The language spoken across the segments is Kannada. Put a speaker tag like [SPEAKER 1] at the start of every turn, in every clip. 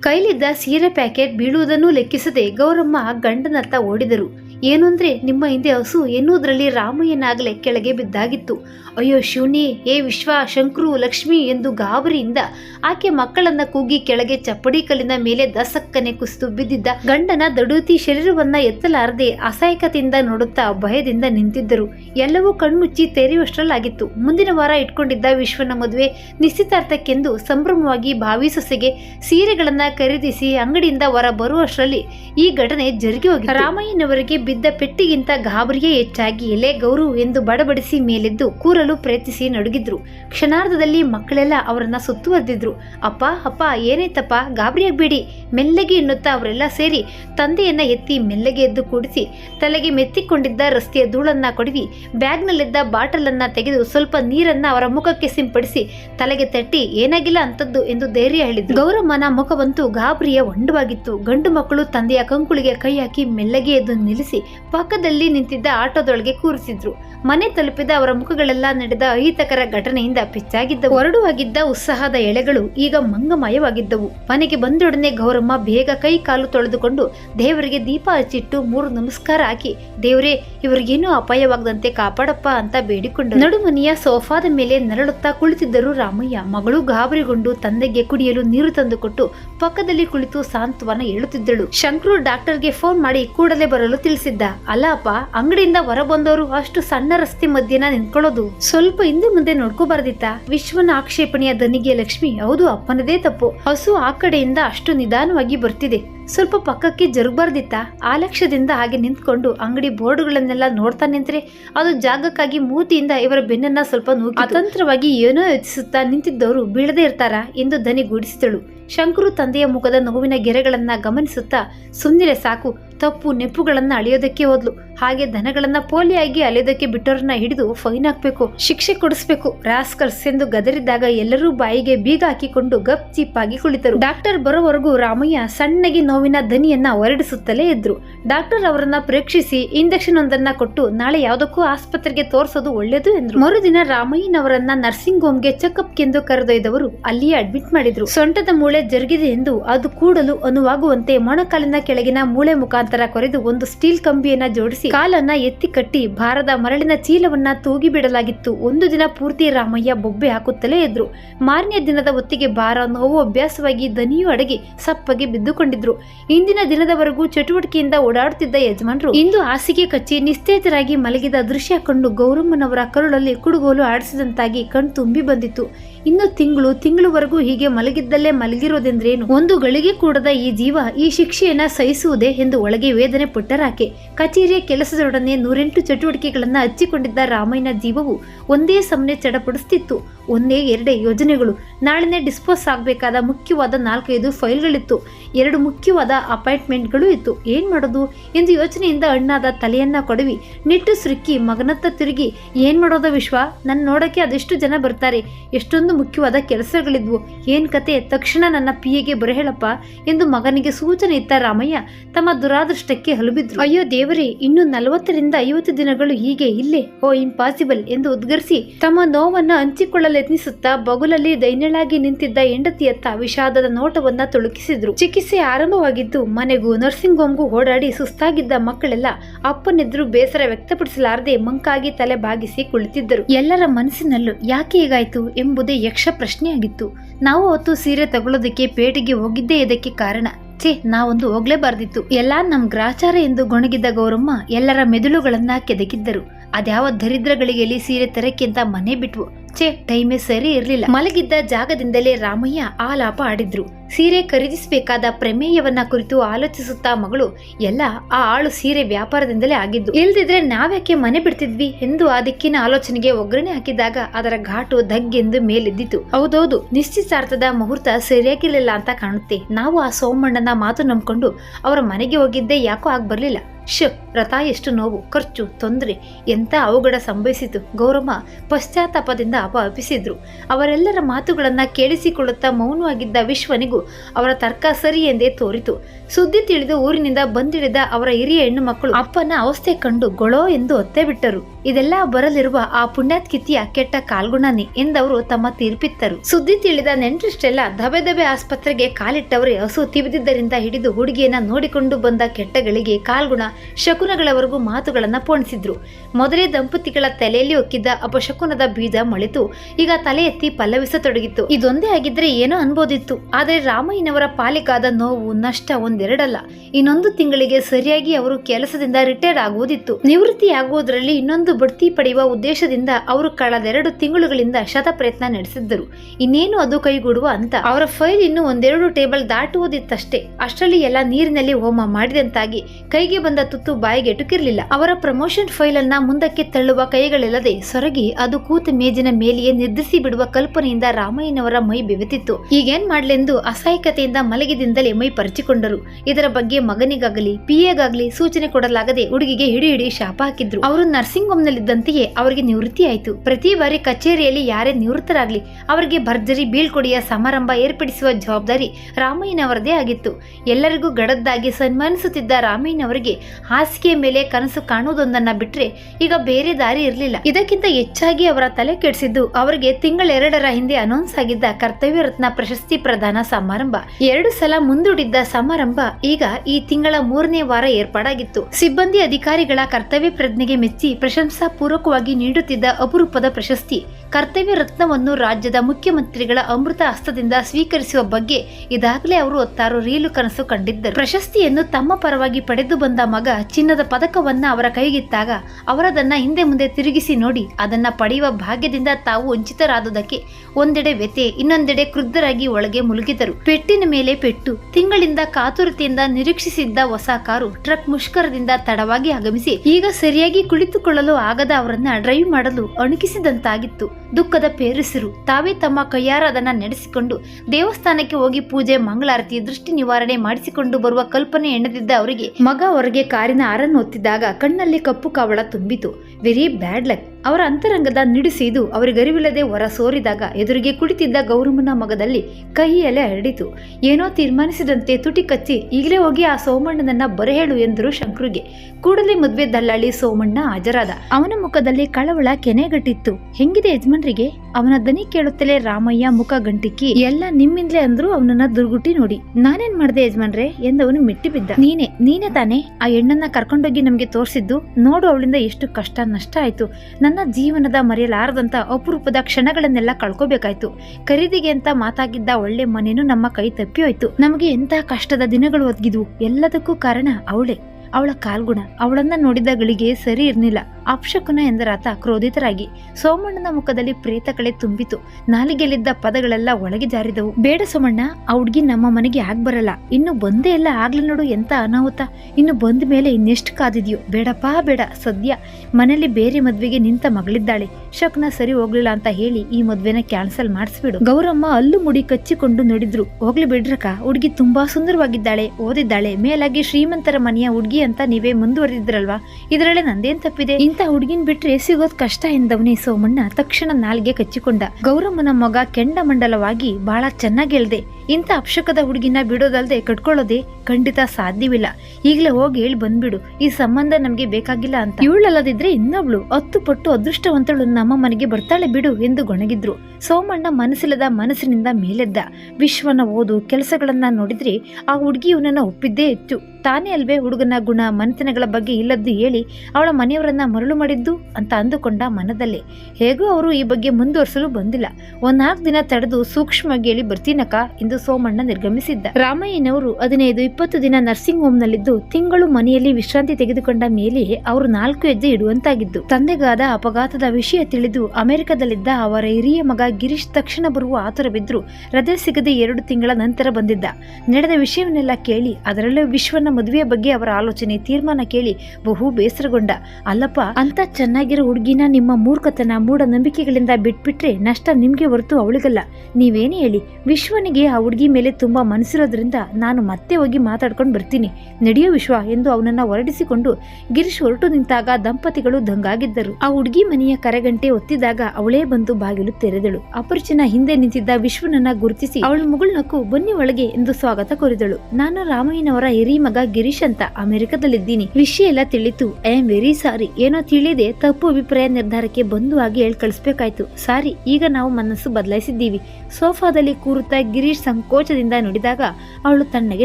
[SPEAKER 1] ಕೈಲಿದ್ದ ಸೀರೆ ಪ್ಯಾಕೆಟ್ ಬೀಳುವುದನ್ನು ಲೆಕ್ಕಿಸದೆ ಗೌರಮ್ಮ ಗಂಡನತ್ತ ಓಡಿದರು. ಏನು ಅಂದರೆ ನಿಮ್ಮ ಹಿಂದೆ ಹಸು ಎನ್ನುವುದರಲ್ಲಿ ರಾಮಯ್ಯನಾಗಲೇ ಕೆಳಗೆ ಬಿದ್ದಾಗಿತ್ತು. ಅಯ್ಯೋ ಶಿವನಿ ಏ ವಿಶ್ವ, ಶಂಕ್ರು, ಲಕ್ಷ್ಮಿ ಎಂದು ಗಾಬರಿಯಿಂದ ಆಕೆ ಮಕ್ಕಳನ್ನ ಕೂಗಿ ಕೆಳಗೆ ಚಪ್ಪಡಿ ಕಲ್ಲಿನ ಮೇಲೆ ದಸಕ್ಕನೆ ಕುಸಿದು ಬಿದ್ದಿದ್ದ ಗಂಡನ ದಡೂತಿ ಶರೀರವನ್ನ ಎತ್ತಲಾರದೆ ಅಸಹಾಯಕತೆಯಿಂದ ನೋಡುತ್ತಾ ಭಯದಿಂದ ನಿಂತಿದ್ದರು. ಎಲ್ಲವೂ ಕಣ್ಮುಚ್ಚಿ ತೆರೆಯುವಷ್ಟರಲ್ಲಾಗಿತ್ತು. ಮುಂದಿನ ವಾರ ಇಟ್ಕೊಂಡಿದ್ದ ವಿಶ್ವನ ಮದುವೆ ನಿಶ್ಚಿತಾರ್ಥಕ್ಕೆಂದು ಸಂಭ್ರಮವಾಗಿ ಭಾವಿ ಸೊಸೆಗೆ ಸೀರೆಗಳನ್ನ ಖರೀದಿಸಿ ಅಂಗಡಿಯಿಂದ ಹೊರ ಬರುವಷ್ಟರಲ್ಲಿ ಈ ಘಟನೆ ಜರುಗಿ ಹೋಗಿ ರಾಮಯ್ಯನವರಿಗೆ ಬಿದ್ದ ಪೆಟ್ಟಿಗಿಂತ ಗಾಬರಿಯೇ ಹೆಚ್ಚಾಗಿ ಎಲೆ ಗೌರು ಎಂದು ಬಡಬಡಿಸಿ ಮೇಲೆದ್ದು ಕೂರಲು ಪ್ರಯತ್ನಿಸಿ ನಡುಗಿದ್ರು. ಕ್ಷಣಾರ್ಧದಲ್ಲಿ ಮಕ್ಕಳೆಲ್ಲ ಅವರನ್ನ ಸುತ್ತುವರೆದಿದ್ರು. ಅಪ್ಪ ಅಪ್ಪ ಏನೈತಪ್ಪ ಗಾಬರಿಯಾಗಬೇಡಿ. ಮೆಲ್ಲಗೆ ಎನ್ನುತ್ತಾ ಅವರೆಲ್ಲ ಸೇರಿ ತಂದೆಯನ್ನ ಎತ್ತಿ ಮೆಲ್ಲಗೆ ಎದ್ದು ಕೂಡಿಸಿ ತಲೆಗೆ ಮೆತ್ತಿಕೊಂಡಿದ್ದ ರಸ್ತೆಯ ಧೂಳನ್ನ ಕೊಡವಿ. ಬ್ಯಾಗ್ನಲ್ಲಿದ್ದ ಬಾಟಲನ್ನ ತೆಗೆದು ಸ್ವಲ್ಪ ನೀರನ್ನ ಅವರ ಮುಖಕ್ಕೆ ಸಿಂಪಡಿಸಿ ತಲೆಗೆ ತಟ್ಟಿ, ಏನಾಗಿಲ್ಲ ಅಂತದ್ದು ಎಂದು ಧೈರ್ಯ ಹೇಳಿದ್ರು. ಗೌರಮ್ಮನ ಮುಖವಂತೂ ಗಾಬರಿಯ ಒಂಡವಾಗಿತ್ತು ಗಂಡು ಮಕ್ಕಳು ತಂದೆಯ ಕಂಕುಳಿಗೆ ಕೈ ಹಾಕಿ ಮೆಲ್ಲಗೆ ಎದ್ದು ನಿಲ್ಲಿಸಿ ಪಕ್ಕದಲ್ಲಿ ನಿಂತಿದ್ದ ಆಟೋದೊಳಗೆ ಕೂರಿಸಿದ್ರು. ಮನೆ ತಲುಪಿದ ಅವರ ಮುಖಗಳೆಲ್ಲ ನಡೆದ ಅಹಿತಕರ ಘಟನೆಯಿಂದ ಪೆಚ್ಚಾಗಿದ್ದ ಹೊರಡುವಾಗಿದ್ದ ಉತ್ಸಾಹದ ಎಳೆಗಳು ಈಗ ಮಂಗಮಯವಾಗಿದ್ದವು. ಮನೆಗೆ ಬಂದೊಡನೆ ಗೌರಮ್ಮ ಬೇಗ ಕೈ ಕಾಲು ತೊಳೆದುಕೊಂಡು ದೇವರಿಗೆ ದೀಪ ಹಚ್ಚಿಟ್ಟು ಮೂರು ನಮಸ್ಕಾರ ಹಾಕಿ, ದೇವರೇ ಇವರಿಗೇನೂ ಅಪಾಯವಾಗದಂತೆ ಕಾಪಾಡಪ್ಪ ಅಂತ ಬೇಡಿಕೊಂಡು ನಡುಮನೆಯ ಸೋಫಾದ ಮೇಲೆ ನರಳುತ್ತಾ ಕುಳಿತಿದ್ದರು ರಾಮಯ್ಯ. ಮಗಳು ಗಾಬರಿಗೊಂಡು ತಂದೆಗೆ ಕುಡಿಯಲು ನೀರು ತಂದುಕೊಟ್ಟು ಪಕ್ಕದಲ್ಲಿ ಕುಳಿತು ಸಾಂತ್ವನ ಹೇಳುತ್ತಿದ್ದಳು. ಶಂಕರು ಡಾಕ್ಟರ್ಗೆ ಫೋನ್ ಮಾಡಿ ಕೂಡಲೇ ಬರಲು ತಿಳಿಸಿದ್ದ ಅಲ್ಲ ಅಪ್ಪ ಅಂಗಡಿಯಿಂದ ಹೊರ ಬಂದವರು ಅಷ್ಟು ಸಣ್ಣ ರಸ್ತೆ ಮಧ್ಯನ ನಿಂತ್ಕೊಳ್ಳೋದು. ಸ್ವಲ್ಪ ಹಿಂದೆ ಮುಂದೆ ನೋಡ್ಕೋಬಾರ್ದಿತ್ತ ವಿಶ್ವನ ಆಕ್ಷೇಪಣೆಯ ದನಿಗೆ ಲಕ್ಷ್ಮಿ, ಹೌದು, ಅಪ್ಪನದೇ ತಪ್ಪು. ಹಸು ಆ ಕಡೆಯಿಂದ ಅಷ್ಟು ನಿಧಾನವಾಗಿ ಬರ್ತಿದೆ. ಸ್ವಲ್ಪ ಪಕ್ಕಕ್ಕೆ ಜರುಗಬಾರ್ದಿತ್ತ. ಆ ಲಕ್ಷ್ಯದಿಂದ ಹಾಗೆ ನಿಂತ್ಕೊಂಡು ಅಂಗಡಿ ಬೋರ್ಡ್ಗಳನ್ನೆಲ್ಲ ನೋಡ್ತಾ ನಿಂತ್ರೆ ಅದು ಜಾಗಕ್ಕಾಗಿ ಮೂತಿಯಿಂದ ಇವರ ಬೆನ್ನನ್ನ ಸ್ವಲ್ಪ ನೂಕಿ ಅತಂತ್ರವಾಗಿ ಏನೋ ಯೋಚಿಸುತ್ತಾ ನಿಂತಿದ್ದವರು ಬೀಳದೇ ಇರ್ತಾರ ಎಂದು ದನಿ ಗೂಡಿಸಿದಳು. ಶಂಕರು ತಂದೆಯ ಮುಖದ ನೋವಿನ ಗೆರೆಗಳನ್ನ ಗಮನಿಸುತ್ತಾ ಸುಂದಿರೆ ಸಾಕು ತಪ್ಪು ನೆಪ್ಪುಗಳನ್ನ ಅಳೆಯೋದಕ್ಕೆ ಹೋದ್ಲು. ಹಾಗೆ ದನಗಳನ್ನ ಪೋಲಿಯಾಗಿ ಅಲೆಯೋದಕ್ಕೆ ಬಿಟ್ಟವ್ರನ್ನ ಹಿಡಿದು ಫೈನ್ ಹಾಕ್ಬೇಕು, ಶಿಕ್ಷೆ ಕೊಡಿಸ್ಬೇಕು. ರಾಸ್ಕರ್ಸ್ ಎಂದು ಗದರಿದ್ದಾಗ ಎಲ್ಲರೂ ಬಾಯಿಗೆ ಬೀಗ ಹಾಕಿಕೊಂಡು ಗಪ್ ಚಿಪ್ಪಾಗಿ ಕುಳಿತರು. ಡಾಕ್ಟರ್ ಬರೋವರೆಗೂ ರಾಮಯ್ಯ ಸಣ್ಣಗೆ ನೋವಿನ ದನಿಯನ್ನ ಹೊರಡಿಸುತ್ತಲೇ ಇದ್ರು. ಡಾಕ್ಟರ್ ಅವರನ್ನ ಪರೀಕ್ಷಿಸಿ ಇಂಜೆಕ್ಷನ್ ಒಂದನ್ನ ಕೊಟ್ಟು ನಾಳೆ ಯಾವುದಕ್ಕೂ ಆಸ್ಪತ್ರೆಗೆ ತೋರಿಸೋದು ಒಳ್ಳೆಯದು ಎಂದ್ರು. ಮರುದಿನ ರಾಮಯ್ಯನವರನ್ನ ನರ್ಸಿಂಗ್ ಹೋಮ್ಗೆ ಚೆಕಪ್ಗೆಂದು ಕರೆದೊಯ್ದವರು ಅಲ್ಲಿಯೇ ಅಡ್ಮಿಟ್ ಮಾಡಿದ್ರು. ಸೊಂಟದ ಮೂಳೆ ಜರುಗಿದೆ ಎಂದು ಅದು ಕೂಡಲು ಅನುವಾಗುವಂತೆ ಮೊಣಕಾಲಿನ ಕೆಳಗಿನ ಮೂಳೆ ಮುಖಾಂತರ ಕೊರೆದು ಒಂದು ಸ್ಟೀಲ್ ಕಂಬಿಯನ್ನ ಜೋಡಿಸಿ ಕಾಲನ್ನ ಎತ್ತಿ ಕಟ್ಟಿ ಭಾರದ ಮರಳಿನ ಚೀಲವನ್ನ ತೂಗಿ ಬಿಡಲಾಗಿತ್ತು. ಒಂದು ದಿನ ಪೂರ್ತಿ ರಾಮಯ್ಯ ಬೊಬ್ಬೆ ಹಾಕುತ್ತಲೇ ಇದ್ರು. ಮಾರನೇ ದಿನದ ಹೊತ್ತಿಗೆ ಭಾರ ನೋವು ಅಭ್ಯಾಸವಾಗಿ ದನಿಯು ಅಡಗಿ ಸಪ್ಪಗೆ ಬಿದ್ದುಕೊಂಡಿದ್ರು. ಇಂದಿನ ದಿನದವರೆಗೂ ಚಟುವಟಿಕೆಯಿಂದ ಓಡಾಡುತ್ತಿದ್ದ ಯಜಮಾನರು ಇಂದು ಹಾಸಿಗೆ ಕಚ್ಚಿ ನಿಸ್ತೇಜರಾಗಿ ಮಲಗಿದ ದೃಶ್ಯ ಕಂಡು ಗೌರಮ್ಮನವರ ಕರುಳಲ್ಲಿ ಕುಡುಗೋಲು ಆಡಿಸಿದಂತಾಗಿ ಕಣ್ ತುಂಬಿ ಬಂದಿತ್ತು. ಇನ್ನು ತಿಂಗಳು ತಿಂಗಳವರೆಗೂ ಹೀಗೆ ಮಲಗಿದ್ದಲ್ಲೇ ಮಲಗಿರೋದೆಂದ್ರೇನು? ಒಂದು ಗಳಿಗೆ ಕೂಡದ ಈ ಜೀವ ಈ ಶಿಕ್ಷೆಯನ್ನ ಸಹಿಸುವುದೇ ಎಂದು ಒಳಗೆ ವೇದನೆ ಪುಟ್ಟರಾಕೆ ಕಚೇರಿಯ ಕೆಲಸದೊಡನೆ ನೂರೆಂಟು ಚಟುವಟಿಕೆಗಳನ್ನ ಹಚ್ಚಿಕೊಂಡಿದ್ದ ರಾಮಯ್ಯನ ಜೀವವು ಒಂದೇ ಸಮನೆ ಚಡಪಡಿಸ್ತಿತ್ತು. ಒಂದೇ ಎರಡೇ ಯೋಜನೆಗಳು. ನಾಳೆನೇ ಡಿಸ್ಪೋಸ್ ಆಗಬೇಕಾದ ಮುಖ್ಯವಾದ ನಾಲ್ಕೈದು ಫೈಲ್ಗಳಿತ್ತು. ಎರಡು ಮುಖ್ಯವಾದ ಅಪಾಯಿಂಟ್ಮೆಂಟ್ಗಳು ಇತ್ತು. ಏನ್ ಮಾಡೋದು? ಎಂದು ಯೋಚನೆಯಿಂದ ಅಣ್ಣಾದ ತಲೆಯನ್ನ ಕೊಡವಿ. ನಿಟ್ಟು ಸುರುಕಿ ಮಗನತ್ತ ತಿರುಗಿ, ಏನ್ ಮಾಡೋದು ವಿಶ್ವ? ನನ್ನ ನೋಡಕ್ಕೆ ಅದೆಷ್ಟು ಜನ ಬರ್ತಾರೆ? ಎಷ್ಟೊಂದು ಮುಖ್ಯವಾದ ಕೆಲಸಗಳಿದ್ವು. ಏನ್ ಕತೆ? ತಕ್ಷಣ ನನ್ನ ಪಿಎಗೆ ಬರಹೇಳಪ್ಪ ಎಂದು ಮಗನಿಗೆ ಸೂಚನೆ ಇತ್ತ ರಾಮಯ್ಯ. ತಮ್ಮ ದುರಾದೃಷ್ಟಕ್ಕೆ ಹಲುಬಿದ್ರು. ಅಯ್ಯೋ ದೇವರೇ, ಇನ್ನು ನಲವತ್ತರಿಂದ ಐವತ್ತು ದಿನಗಳು ಹೀಗೆ ಇಲ್ಲೇ? ಓ ಇಂಪಾಸಿಬಲ್ ಎಂದು ಉದ್ಗರಿಸಿ, ತಮ್ಮ ನೋವನ್ನ ಹಂಚಿಕೊಳ್ಳಲು ಯತ್ನಿಸುತ್ತಾ ಬಗುಲಲ್ಲಿ ದೈನ್ಯಳಾಗಿ ನಿಂತಿದ್ದ ಹೆಂಡತಿಯತ್ತ ವಿಷಾದದ ನೋಟವನ್ನ ತೊಳುಕಿಸಿದ್ರು. ಚಿಕಿತ್ಸೆ ಆರಂಭವಾಗಿದ್ದು ಮನೆಗೂ ನರ್ಸಿಂಗ್ ಹೋಮ್ಗೂ ಓಡಾಡಿ ಸುಸ್ತಾಗಿದ್ದ ಮಕ್ಕಳೆಲ್ಲ ಅಪ್ಪನೆದುರು ಬೇಸರ ವ್ಯಕ್ತಪಡಿಸಲಾರದೆ ಮಂಕಾಗಿ ತಲೆ ಬಾಗಿಸಿ ಕುಳಿತಿದ್ದರು. ಎಲ್ಲರ ಮನಸ್ಸಿನಲ್ಲೂ ಯಾಕೆ ಹೀಗಾಯ್ತು ಎಂಬುದೇ ಯಕ್ಷ ಪ್ರಶ್ನೆಯಾಗಿತ್ತು. ನಾವು ಅವತ್ತು ಸೀರೆ ತಗೊಳ್ಳೋದಕ್ಕೆ ಪೇಟೆಗೆ ಹೋಗಿದ್ದೇ ಇದಕ್ಕೆ ಕಾರಣ? ಛೇ, ನಾವೊಂದು ಹೋಗ್ಲೇಬಾರ್ದಿತ್ತು. ಎಲ್ಲಾ ನಮ್ ಗ್ರಾಚಾರ ಎಂದು ಗೊಣಗಿದ್ದ ಗೌರಮ್ಮ ಎಲ್ಲರ ಮೆದುಳುಗಳನ್ನ ಕೆದಕಿದ್ದರು. ಅದ್ಯಾವ ದರಿದ್ರಗಳಿಗೆ ಸೀರೆ ತರಕ್ಕಿಂತ ಮನೆ ಬಿಟ್ವು. ಛೇ, ಟೈಮೇ ಸರಿ ಇರಲಿಲ್ಲ. ಮಲಗಿದ್ದ ಜಾಗದಿಂದಲೇ ರಾಮಯ್ಯ ಆಲಾಪ ಆಡಿದ್ರು. ಸೀರೆ ಖರೀದಿಸಬೇಕಾದ ಪ್ರಮೇಯವನ್ನ ಕುರಿತು ಆಲೋಚಿಸುತ್ತಾ ಮಗಳು, ಎಲ್ಲ ಆ ಆಳು ಸೀರೆ ವ್ಯಾಪಾರದಿಂದಲೇ ಆಗಿದ್ದು. ಇಲ್ದಿದ್ರೆ ನಾವ್ಯಾಕೆ ಮನೆ ಬಿಡ್ತಿದ್ವಿ? ಎಂದು ಆ ದಿಕ್ಕಿನ ಆಲೋಚನೆಗೆ ಒಗ್ಗರಣೆ ಹಾಕಿದಾಗ ಅದರ ಘಾಟು ಧಗ್ಗೆಂದು ಮೇಲೆದ್ದಿತು. ಹೌದೌದು, ನಿಶ್ಚಿತಾರ್ಥದ ಮುಹೂರ್ತ ಸರಿಯಾಗಿರ್ಲಿಲ್ಲ ಅಂತ ಕಾಣುತ್ತೆ. ನಾವು ಆ ಸೋಮಣ್ಣನ ಮಾತು ನಂಬಿಕೊಂಡು ಅವರ ಮನೆಗೆ ಹೋಗಿದ್ದೆ ಯಾಕೋ ಆಗ ಬರ್ಲಿಲ್ಲ ಶ ರಥ ಎಷ್ಟು ನೋವು, ಖರ್ಚು, ತೊಂದರೆ ಎಂಥ ಅವಘಡ ಸಂಭವಿಸಿತು? ಗೌರಮ್ಮ ಪಶ್ಚಾತ್ತಾಪದಿಂದ ಅಪಹಪಿಸಿದ್ರು ಅವರೆಲ್ಲರ ಮಾತುಗಳನ್ನು ಕೇಳಿಸಿಕೊಳ್ಳುತ್ತಾ ಮೌನವಾಗಿದ್ದ ವಿಶ್ವನಿಗೂ ಅವರ ತರ್ಕ ಸರಿ ಎಂದೇ ತೋರಿತು. ಸುದ್ದಿ ತಿಳಿದು ಊರಿನಿಂದ ಬಂದಿಳಿದ ಅವರ ಹಿರಿಯ ಹೆಣ್ಣು ಮಕ್ಕಳು ಅಪ್ಪನ ಅವಸ್ಥೆ ಕಂಡು ಗೊಳೋ ಎಂದು ಒತ್ತೆ ಬಿಟ್ಟರು. ಇದೆಲ್ಲ ಬರಲಿರುವ ಆ ಪುಣ್ಯಾತ್ಕಿತಿಯ ಕೆಟ್ಟ ಕಾಲ್ಗುಣನೇ ಎಂದವರು ತಮ್ಮ ತೀರ್ಪಿತ್ತರು. ಸುದ್ದಿ ತಿಳಿದ ನೆಂಟ್ರಿಷ್ಟೆಲ್ಲ ದಬೆ ದಬೆ ಆಸ್ಪತ್ರೆಗೆ ಕಾಲಿಟ್ಟವರೇ ಹಸು ತಿವಿದಿದ್ದರಿಂದ ಹಿಡಿದು ಹುಡುಗಿಯನ್ನ ನೋಡಿಕೊಂಡು ಬಂದ ಕೆಟ್ಟಗಳಿಗೆ ಕಾಲ್ಗುಣ ಶಕುನಗಳವರೆಗೂ ಮಾತುಗಳನ್ನ ಪೋಣಿಸಿದ್ರು. ಮೊದಲೇ ದಂಪತಿಗಳ ತಲೆಯಲ್ಲಿ ಒಕ್ಕಿದ್ದ ಅಪಶಕುನದ ಬೀಜ ಮಳೆತು ಈಗ ತಲೆ ಎತ್ತಿ ಪಲ್ಲವಿಸತೊಡಗಿತ್ತು. ಇದೊಂದೇ ಆಗಿದ್ರೆ ಏನೋ ಅನ್ಬೋದಿತ್ತು. ಆದರೆ ರಾಮಯ್ಯನವರ ಪಾಲಿಕಾದ ನೋವು ನಷ್ಟ ಒಂದೆರಡಲ್ಲ. ಇನ್ನೊಂದು ತಿಂಗಳಿಗೆ ಸರಿಯಾಗಿ ಅವರು ಕೆಲಸದಿಂದ ರಿಟೈರ್ ಆಗುವುದಿತ್ತು. ನಿವೃತ್ತಿ ಆಗುವುದರಲ್ಲಿ ಇನ್ನೊಂದು ಬಡ್ತಿ ಪಡೆಯುವ ಉದ್ದೇಶದಿಂದ ಅವರು ಕಳೆದೆರಡು ತಿಂಗಳುಗಳಿಂದ ಶತ ಪ್ರಯತ್ನ ನಡೆಸಿದ್ದರು. ಇನ್ನೇನು ಅದು ಕೈಗೂಡುವ ಅಂತ ಅವರ ಫೈಲ್ ಇನ್ನು ಒಂದೆರಡು ಟೇಬಲ್ ದಾಟುವುದಿತ್ತಷ್ಟೇ. ಅಷ್ಟರಲ್ಲಿ ಎಲ್ಲ ನೀರಿನಲ್ಲಿ ಹೋಮ ಮಾಡಿದಂತಾಗಿ ಕೈಗೆ ಬಂದ ತುತ್ತು ಬಾಯಿಗೆ ಎಟುಕಿರಲಿಲ್ಲ ಅವರ ಪ್ರಮೋಷನ್ ಫೈಲ್ ಅನ್ನ ಮುಂದಕ್ಕೆ ತಳ್ಳುವ ಕೈಗಳಿಲ್ಲದೆ ಸೊರಗಿ ಅದು ಕೂತ ಮೇಜಿನ ಮೇಲೆಯೇ ನಿರ್ಧರಿಸಿ ಬಿಡುವ ಕಲ್ಪನೆಯಿಂದ ರಾಮಯ್ಯನವರ ಮೈ ಬೆವೆತಿತ್ತು. ಈಗೇನ್ ಮಾಡ್ಲೆಂದು ಅಸಹಾಯಕತೆಯಿಂದ ಮಲಗಿದಿಂದಲೇ ಮೈ ಪರಿಚಿಕೊಂಡರು. ಇದರ ಬಗ್ಗೆ ಮಗನಿಗಾಗಲಿ, ಪಿಎಗಾಗಲಿ ಸೂಚನೆ ಕೊಡಲಾಗದೆ ಹುಡುಗಿಗೆ ಹಿಡಿ ಹಿಡಿ ಶಾಪ ಹಾಕಿದ್ರು. ಅವರು ನರ್ಸಿಂಗ್ ಹೋಮ್ ನಲ್ಲಿದ್ದಂತೆಯೇ ಅವರಿಗೆ ನಿವೃತ್ತಿ ಆಯಿತು ಪ್ರತಿ ಬಾರಿ ಕಚೇರಿಯಲ್ಲಿ ಯಾರೇ ನಿವೃತ್ತರಾಗ್ಲಿ, ಅವರಿಗೆ ಭರ್ಜರಿ ಬೀಳ್ಕೊಡಿಯ ಸಮಾರಂಭ ಏರ್ಪಡಿಸುವ ಜವಾಬ್ದಾರಿ ರಾಮಯ್ಯನವರದೇ ಆಗಿತ್ತು. ಎಲ್ಲರಿಗೂ ಗಡದ್ದಾಗಿ ಸನ್ಮಾನಿಸುತ್ತಿದ್ದ ರಾಮಯ್ಯನವರಿಗೆ ಹಾಸಿಗೆಯ ಮೇಲೆ ಕನಸು ಕಾಣುವುದೊಂದನ್ನು ಬಿಟ್ಟರೆ ಈಗ ಬೇರೆ ದಾರಿ ಇರಲಿಲ್ಲ. ಇದಕ್ಕಿಂತ ಹೆಚ್ಚಾಗಿ ಅವರ ತಲೆ ಕೆಡಿಸಿದ್ದು ಅವರಿಗೆ ತಿಂಗಳೆರಡರ ಹಿಂದೆ ಅನೌನ್ಸ್ ಆಗಿದ್ದ ಕರ್ತವ್ಯ ರತ್ನ ಪ್ರಶಸ್ತಿ ಪ್ರದಾನ ಸಮಾರಂಭ. ಎರಡು ಸಲ ಮುಂದೂಡಿದ್ದ ಸಮಾರಂಭ ಈಗ ಈ ತಿಂಗಳ ಮೂರನೇ ವಾರ ಏರ್ಪಾಡಾಗಿತ್ತು. ಸಿಬ್ಬಂದಿ ಅಧಿಕಾರಿಗಳ ಕರ್ತವ್ಯ ಪ್ರಜ್ಞೆಗೆ ಮೆಚ್ಚಿ ಪ್ರಶಂಸಾ ಪೂರ್ವಕವಾಗಿ ನೀಡುತ್ತಿದ್ದ ಅಪರೂಪದ ಪ್ರಶಸ್ತಿ. ಕರ್ತವ್ಯ ರತ್ನವನ್ನು ರಾಜ್ಯದ ಮುಖ್ಯಮಂತ್ರಿಗಳ ಅಮೃತ ಹಸ್ತದಿಂದ ಸ್ವೀಕರಿಸುವ ಬಗ್ಗೆ ಇದಾಗಲೇ ಅವರು ಹೊತ್ತಾರು ರೀಲು ಕನಸು ಕಂಡಿದ್ದರು. ಪ್ರಶಸ್ತಿಯನ್ನು ತಮ್ಮ ಪರವಾಗಿ ಪಡೆದು ಬಂದ ಮಗ ಚಿನ್ನದ ಪದಕವನ್ನ ಅವರ ಕೈಗಿತ್ತಾಗ ಅವರದನ್ನ ಹಿಂದೆ ಮುಂದೆ ತಿರುಗಿಸಿ ನೋಡಿ ಅದನ್ನ ಪಡೆಯುವ ಭಾಗ್ಯದಿಂದ ತಾವು ವಂಚಿತರಾದುದಕ್ಕೆ ಒಂದೆಡೆ ವ್ಯತೆ ಇನ್ನೊಂದೆಡೆ ಕ್ರುದ್ಧರಾಗಿ ಒಳಗೆ ಮುಳುಗಿದರು. ಪೆಟ್ಟಿನ ಮೇಲೆ ಪೆಟ್ಟು, ತಿಂಗಳಿಂದ ಕಾತುರತೆಯಿಂದ ನಿರೀಕ್ಷಿಸಿದ್ದ ಹೊಸ ಕಾರು ಟ್ರಕ್ ಮುಷ್ಕರದಿಂದ ತಡವಾಗಿ ಆಗಮಿಸಿ ಈಗ ಸರಿಯಾಗಿ ಕುಳಿತುಕೊಳ್ಳಲು ಆಗದ ಅವರನ್ನ ಡ್ರೈವ್ ಮಾಡಲು ಅಣುಕಿಸಿದಂತಾಗಿತ್ತು. ದುಃಖದ ಪೇರಿಸಿರು. ತಾವೇ ತಮ್ಮ ಕೈಯಾರ ಅದನ್ನ ನಡೆಸಿಕೊಂಡು ದೇವಸ್ಥಾನಕ್ಕೆ ಹೋಗಿ ಪೂಜೆ, ಮಂಗಳಾರತಿ, ದೃಷ್ಟಿ ನಿವಾರಣೆ ಮಾಡಿಸಿಕೊಂಡು ಬರುವ ಕಲ್ಪನೆ ಎಣೆದಿದ್ದ ಅವರಿಗೆ ಮಗ ಹೊರಗೆ ಕಾರಿನ ಆರನ್ನು ಒತ್ತಿದಾಗ ಕಣ್ಣಲ್ಲಿ ಕಪ್ಪು ಕಾವಳ ತುಂಬಿತು. ವೆರಿ ಬ್ಯಾಡ್ ಲಕ್ ಅವರ ಅಂತರಂಗದ ನಿಡಿಸಿದು ಅವರಿಗರಿವಿಲ್ಲದೆ ಹೊರ ಸೋರಿದಾಗ ಎದುರಿಗೆ ಕುಳಿತಿದ್ದ ಗೌರಮ್ಮನ ಮಗದಲ್ಲಿ ಕೈಯಲ್ಲೇ ಹರಡಿತು. ಏನೋ ತೀರ್ಮಾನಿಸಿದಂತೆ ತುಟಿ ಕಚ್ಚಿ, ಈಗಲೇ ಹೋಗಿ ಆ ಸೋಮಣ್ಣನನ್ನ ಬರಹೇಳು ಎಂದರು ಶಂಕ್ರಿಗೆ. ಕೂಡಲೇ ಮದುವೆ ದಲ್ಲಾಳಿ ಸೋಮಣ್ಣ ಹಾಜರಾದ. ಅವನ ಮುಖದಲ್ಲಿ ಕಳವಳ ಕೆನೆಗಟ್ಟಿತ್ತು. ಹೆಂಗಿದೆ ಯಜಮಾನ್ರಿಗೆ? ಅವನ ದನಿ ಕೇಳುತ್ತಲೇ ರಾಮಯ್ಯ ಮುಖ ಗಂಟಿಕ್ಕಿ ಎಲ್ಲ ನಿಮ್ಮಿಂದಲೇ ಅಂದ್ರು ಅವನನ್ನ ದುರ್ಗುಟ್ಟಿ ನೋಡಿ. ನಾನೇನ್ ಮಾಡ್ದೆ ಯಜಮಾನ್ರೆ? ಎಂದವನು ಮಿಟ್ಟಿ ಬಿದ್ದ. ನೀನೆ, ನೀನೇ ತಾನೇ. ಆ ಹೆಣ್ಣನ್ನ ಕರ್ಕೊಂಡೋಗಿ ನಮ್ಗೆ ತೋರಿಸಿದ್ದು. ನೋಡು ಅವಳಿಂದ ಎಷ್ಟು ಕಷ್ಟ ನಷ್ಟ ಆಯ್ತು. ನನ್ನ ಜೀವನದ ಮರೆಯಲಾರದಂತ ಅಪರೂಪದ ಕ್ಷಣಗಳನ್ನೆಲ್ಲ ಕಳ್ಕೋಬೇಕಾಯ್ತು. ಖರೀದಿಗೆ ಅಂತ ಮಾತಾಗಿದ್ದ ಒಳ್ಳೆ ಮನೇನು ನಮ್ಮ ಕೈ ತಪ್ಪಿ ಹೋಯ್ತು. ನಮಗೆ ಎಂತ ಕಷ್ಟದ ದಿನಗಳು ಒದಗಿದ್ವು. ಎಲ್ಲದಕ್ಕೂ ಕಾರಣ ಅವಳೆ. ಅವಳ ಕಾಲ್ಗುಣ. ಅವಳನ್ನ ನೋಡಿದ ಗಳಿಗೆ ಸರಿ ಇರ್ಲಿಲ್ಲ ಅಪ್ಶಕುನ ಎಂದರಾತ ಕ್ರೋಧಿತರಾಗಿ. ಸೋಮಣ್ಣನ ಮುಖದಲ್ಲಿ ಪ್ರೇತ ಕಳೆ ತುಂಬಿತು. ನಾಲಿಗೆಯಲ್ಲಿದ್ದ ಪದಗಳೆಲ್ಲ ಒಳಗೆ ಜಾರಿದವು. ಬೇಡ ಸೋಮಣ್ಣ, ಆ ಹುಡ್ಗಿ ನಮ್ಮ ಮನೆಗೆ ಆಗ್ ಬರಲ್ಲ. ಇನ್ನು ಬಂದೇ ಎಲ್ಲ ಆಗ್ಲಿ ನೋಡು ಎಂತ ಅನಾಹುತ. ಇನ್ನು ಬಂದ ಮೇಲೆ ಇನ್ನೆಷ್ಟು ಕಾದಿದ್ಯೋ. ಬೇಡಪ್ಪಾ, ಬೇಡ. ಸದ್ಯ ಮನೆಯಲ್ಲಿ ಬೇರೆ ಮದ್ವೆಗೆ ನಿಂತ ಮಗಳಿದ್ದಾಳೆ. ಶಕ್ನ ಸರಿ ಹೋಗ್ಲಿಲ್ಲ ಅಂತ ಹೇಳಿ ಈ ಮದ್ವೆನ ಕ್ಯಾನ್ಸಲ್ ಮಾಡಿಸ್ಬಿಡು. ಗೌರಮ್ಮ ಅಲ್ಲು ಮುಡಿ ಕಚ್ಚಿಕೊಂಡು ನೋಡಿದ್ರು. ಹೋಗ್ಲಿ ಬಿಡ್ರಕ್ಕ, ಹುಡ್ಗಿ ತುಂಬಾ ಸುಂದರವಾಗಿದ್ದಾಳೆ, ಓದಿದ್ದಾಳೆ. ಮೇಲಾಗಿ ಶ್ರೀಮಂತರ ಮನೆಯ ಹುಡ್ಗಿ ಅಂತ ನೀವೇ ಮುಂದುವರೆದಿದ್ರಲ್ವಾ? ಇದರಲ್ಲೇ ನಂದೇನ್ ತಪ್ಪಿದೆ? ಹುಡ್ಗಿನ್ ಬಿಟ್ರೆ ಸಿಗೋದ್ ಕಷ್ಟ ಎಂದವನೇ ಸೋಮಣ್ಣ ತಕ್ಷಣ ನಾಲ್ಗೆ ಕಚ್ಚಿಕೊಂಡ. ಗೌರಮ್ಮನ ಮಗ ಕೆಂಡಮಂಡಲವಾಗಿ ಬಹಳ ಚೆನ್ನಾಗಿ ಹೇಳ್ದೆ. ಇಂಥ ಅಪ್ಶಕದ ಹುಡುಗಿನ ಬಿಡೋದಲ್ಲದೆ ಕಟ್ಕೊಳ್ಳೋದೆ ಖಂಡಿತ ಸಾಧ್ಯವಿಲ್ಲ. ಈಗಲೇ ಹೋಗಿ ಹೇಳಿ ಬಂದ್ಬಿಡು. ಈ ಸಂಬಂಧ ನಮಗೆ ಬೇಕಾಗಿಲ್ಲ ಅಂತ. ಇವಳಲ್ಲದಿದ್ರೆ ಇನ್ನೊಬ್ಳು ಹತ್ತು ಪಟ್ಟು ಅದೃಷ್ಟವಂತಳು ನಮ್ಮ ಮನೆಗೆ ಬರ್ತಾಳೆ ಬಿಡು ಎಂದು ಗೊಣಗಿದ್ರು. ಸೋಮಣ್ಣ ಮನಸ್ಸಿಲ್ಲದ ಮನಸ್ಸಿನಿಂದ ಮೇಲೆದ್ದ. ವಿಶ್ವನ ಓದು ಕೆಲಸಗಳನ್ನ ನೋಡಿದ್ರೆ ಆ ಹುಡುಗಿ ಇವನನ್ನ ಒಪ್ಪಿದ್ದೇ ಹೆಚ್ಚು ತಾನೇ ಅಲ್ವೇ ಹುಡುಗನ ಗುಣ, ಮನೆತನಗಳ ಬಗ್ಗೆ ಇಲ್ಲದ್ದು ಹೇಳಿ ಅವಳ ಮನೆಯವರನ್ನ ಮರಳು ಮಾಡಿದ್ದು ಅಂತ ಅಂದುಕೊಂಡ ಮನದಲ್ಲೇ. ಹೇಗೂ ಅವರು ಈ ಬಗ್ಗೆ ಮುಂದುವರಿಸಲು ಬಂದಿಲ್ಲ. ಒಂದ್ನಾಲ್ಕು ದಿನ ತಡೆದು ಸೂಕ್ಷ್ಮವಾಗಿ ಹೇಳಿ ಬರ್ತೀನಕ್ಕ ಎಂದು ಸೋಮಣ್ಣ ನಿರ್ಗಮಿಸಿದ್ದ. ರಾಮಯ್ಯನವರು ಹದಿನೈದು, ಇಪ್ಪತ್ತು ದಿನ ನರ್ಸಿಂಗ್ ಹೋಮ್ ನಲ್ಲಿದ್ದು ತಿಂಗಳು ಮನೆಯಲ್ಲಿ ವಿಶ್ರಾಂತಿ ತೆಗೆದುಕೊಂಡ ಮೇಲೆಯೇ ಅವರು ನಾಲ್ಕು ಹೆಜ್ಜೆ ಇಡುವಂತಾಗಿದ್ದು ತಂದೆಗಾದ ಅಪಘಾತದ ವಿಷಯ ತಿಳಿದು ಅಮೆರಿಕದಲ್ಲಿದ್ದ ಅವರ ಹಿರಿಯ ಮಗ ಗಿರೀಶ್ ತಕ್ಷಣ ಬರುವ ಆತುರ ಬಿದ್ದರು ರಜೆ ಸಿಗದೆ ಎರಡು ತಿಂಗಳ ನಂತರ ಬಂದಿದ್ದ. ನಡೆದ ವಿಷಯವನ್ನೆಲ್ಲ ಕೇಳಿ ಅದರಲ್ಲೂ ವಿಶ್ವನ ಮದುವೆಯ ಬಗ್ಗೆ ಅವರ ಆಲೋಚನೆ, ತೀರ್ಮಾನ ಕೇಳಿ ಬಹು ಬೇಸರಗೊಂಡ. ಅಲ್ಲಪ್ಪ ಅಂತ ಚೆನ್ನಾಗಿರೋ ಹುಡುಗಿನ ನಿಮ್ಮ ಮೂರ್ಖತನ, ಮೂಢನಂಬಿಕೆಗಳಿಂದ ಬಿಟ್ಬಿಟ್ರೆ ನಷ್ಟ ನಿಮ್ಗೆ ಹೊರತು ಅವಳಿಗಲ್ಲ. ನೀವೇನೇ ಹೇಳಿ, ವಿಶ್ವನಿಗೆ ಆ ಹುಡುಗಿ ಮೇಲೆ ತುಂಬಾ ಮನಸ್ಸಿರೋದ್ರಿಂದ ನಾನು ಮತ್ತೆ ಹೋಗಿ ಮಾತಾಡ್ಕೊಂಡು ಬರ್ತೀನಿ. ನಡೆಯೋ ವಿಶ್ವ ಎಂದು ಅವನನ್ನ ಹೊರಡಿಸಿಕೊಂಡು ಗಿರೀಶ್ ಹೊರಟು ನಿಂತಾಗ ದಂಪತಿಗಳು ದಂಗಾಗಿದ್ದರು. ಆ ಹುಡುಗಿ ಮನೆಯ ಕರೆಗಂಟೆ ಒತ್ತಿದಾಗ ಅವಳೇ ಬಂದು ಬಾಗಿಲು ತೆರೆದಳು. ಅಪರಿಚಿನ ಹಿಂದೆ ನಿಂತಿದ್ದ ವಿಶ್ವನನ್ನ ಗುರುತಿಸಿ ಅವಳ ಮುಗುಳ್ನಕ್ಕು ಬನ್ನಿ ಒಳಗೆ ಎಂದು ಸ್ವಾಗತ ಕೋರಿದಳು. ನಾನು ರಾಮಯ್ಯನವರ ಹಿರಿ ಮಗ ಗಿರೀಶ್ ಅಂತ ಅಮೆರಿಕದಲ್ಲಿದ್ದೀನಿ. ವಿಷಯ ಎಲ್ಲ ತಿಳಿತು. I am very sorry. ಏನೋ ತಿಳಿದೆ. ತಪ್ಪು ಅಭಿಪ್ರಾಯ ನಿರ್ಧಾರಕ್ಕೆ ಬಂದು ಆಗಿ ಹೇಳಿ ಕಳಿಸ್ಬೇಕಾಯ್ತು. ಸಾರಿ. ಈಗ ನಾವು ಮನಸ್ಸು ಬದಲಾಯಿಸಿದ್ದೀವಿ. ಸೋಫಾದಲ್ಲಿ ಕೂರುತ್ತಾ ಗಿರೀಶ್ ಸಂಕೋಚದಿಂದ ನುಡಿದಾಗ ಅವಳು ತಣ್ಣಗೆ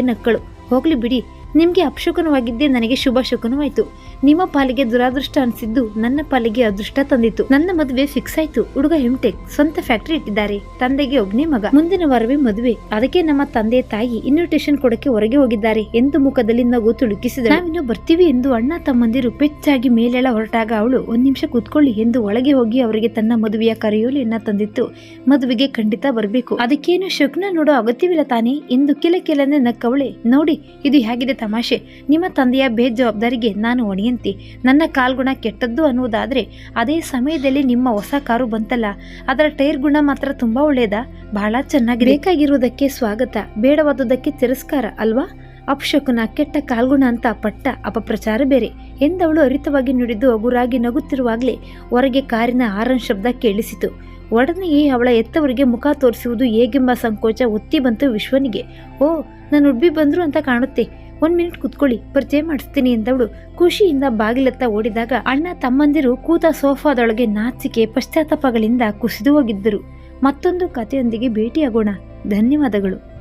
[SPEAKER 1] ನಕ್ಕಳು. ಹೋಗ್ಲಿ ಬಿಡಿ ನಿಮಗೆ ಅಪಶಕುನವಾಗಿದ್ದೇ ನನಗೆ ಶುಭ ಶಕುನವಾಯ್ತು. ನಿಮ್ಮ ಪಾಲಿಗೆ ದುರಾದೃಷ್ಟ ಅನಿಸಿದ್ದು ನನ್ನ ಪಾಲಿಗೆ ಅದೃಷ್ಟ ತಂದಿತ್ತು. ನನ್ನ ಮದುವೆ ಫಿಕ್ಸ್ ಆಯ್ತು. ಹುಡುಗ ಹಿಮ್ಟೆಕ್ ಸ್ವಂತ ಫ್ಯಾಕ್ಟರಿ ಇಟ್ಟಿದ್ದಾರೆ. ತಂದೆಗೆ ಒಬ್ನೇ ಮಗ. ಮುಂದಿನ ವಾರವೇ ಮದುವೆ. ಅದಕ್ಕೆ ನಮ್ಮ ತಂದೆ ತಾಯಿ ಇನ್ವಿಟೇಷನ್ ಕೊಡಕ್ಕೆ ಹೊರಗೆ ಹೋಗಿದ್ದಾರೆ. ಎಂದು ಮುಖದಲ್ಲಿ ನಗು ತುಳುಕಿಸಿದ ನಾವಿನ್ನು ಬರ್ತೀವಿ ಎಂದು ಅಣ್ಣ ತಮ್ಮಂದಿರು ಪೆಚ್ಚಾಗಿ ಮೇಲೆಳ ಹೊರಟಾಗ ಅವಳು, ಒಂದ್ ನಿಮಿಷ ಕೂತ್ಕೊಳ್ಳಿ ಎಂದು ಒಳಗೆ ಹೋಗಿ ಅವರಿಗೆ ತನ್ನ ಮದುವೆಯ ಕರೆಯೋಲಿಯನ್ನ ತಂದಿತ್ತು. ಮದುವೆಗೆ ಖಂಡಿತ ಬರಬೇಕು. ಅದಕ್ಕೇನು ಶಕ್ನ ನೋಡೋ ಅಗತ್ಯವಿಲ್ಲ ತಾನೇ? ಎಂದು ಕೆಲ ಕೆಲನೆ ನಕ್ಕವಳೆ. ನೋಡಿ, ಇದು ಹೇಗಿದೆ ತಮಾಷೆ. ನಿಮ್ಮ ತಂದೆಯ ಬೇಜವಾಬ್ದಾರಿಗೆ ನಾನು ಒಣೆಯಂತಿ ನನ್ನ ಕಾಲ್ಗುಣ ಕೆಟ್ಟದ್ದು ಅನ್ನುವುದಾದರೆ ಅದೇ ಸಮಯದಲ್ಲಿ ನಿಮ್ಮ ಹೊಸ ಕಾರು ಬಂತಲ್ಲ, ಅದರ ಟೈರ್ ಗುಣ ಮಾತ್ರ ತುಂಬ ಒಳ್ಳೆಯದಾ ಬಹಳ ಚೆನ್ನಾಗಿ ಬೇಕಾಗಿರುವುದಕ್ಕೆ ಸ್ವಾಗತ, ಬೇಡವಾದುದಕ್ಕೆ ತಿರಸ್ಕಾರ ಅಲ್ವಾ? ಅಪಶಕುನ, ಕೆಟ್ಟ ಕಾಲ್ಗುಣ ಅಂತ ಪಟ್ಟ ಅಪಪ್ರಚಾರ ಬೇರೆ, ಎಂದವಳು ಅರಿತವಾಗಿ ನುಡಿದು ಅಗುರಾಗಿ ನಗುತ್ತಿರುವಾಗಲೇ ಹೊರಗೆ ಕಾರಿನ ಆರನ್ ಶಬ್ದ ಕೇಳಿಸಿತು. ಒಡನೆಯೇ ಅವಳ ಎತ್ತವರಿಗೆ ಮುಖ ತೋರಿಸುವುದು ಹೇಗೆಂಬ ಸಂಕೋಚ ಒತ್ತಿ ಬಂತು ವಿಶ್ವನಿಗೆ. ಓ, ನಾನು ಉಡ್ಬಿ ಬಂದ್ರು ಅಂತ ಕಾಣುತ್ತೆ. ಒಂದ್ ಮಿನಿಟ್ ಕುತ್ಕೊಳ್ಳಿ, ಪರಿಚಯ ಮಾಡಿಸ್ತೀನಿ ಎಂದವಳು. ಖುಷಿಯಿಂದ ಬಾಗಿಲತ್ತ ಓಡಿದಾಗ ಅಣ್ಣ ತಮ್ಮಂದಿರು ಕೂತ ಸೋಫಾದೊಳಗೆ ನಾಚಿಕೆ, ಪಶ್ಚಾತ್ತಾಪಗಳಿಂದ ಕುಸಿದು ಹೋಗಿದ್ದರು. ಮತ್ತೊಂದು ಕಥೆಯೊಂದಿಗೆ ಭೇಟಿಯಾಗೋಣ. ಧನ್ಯವಾದಗಳು.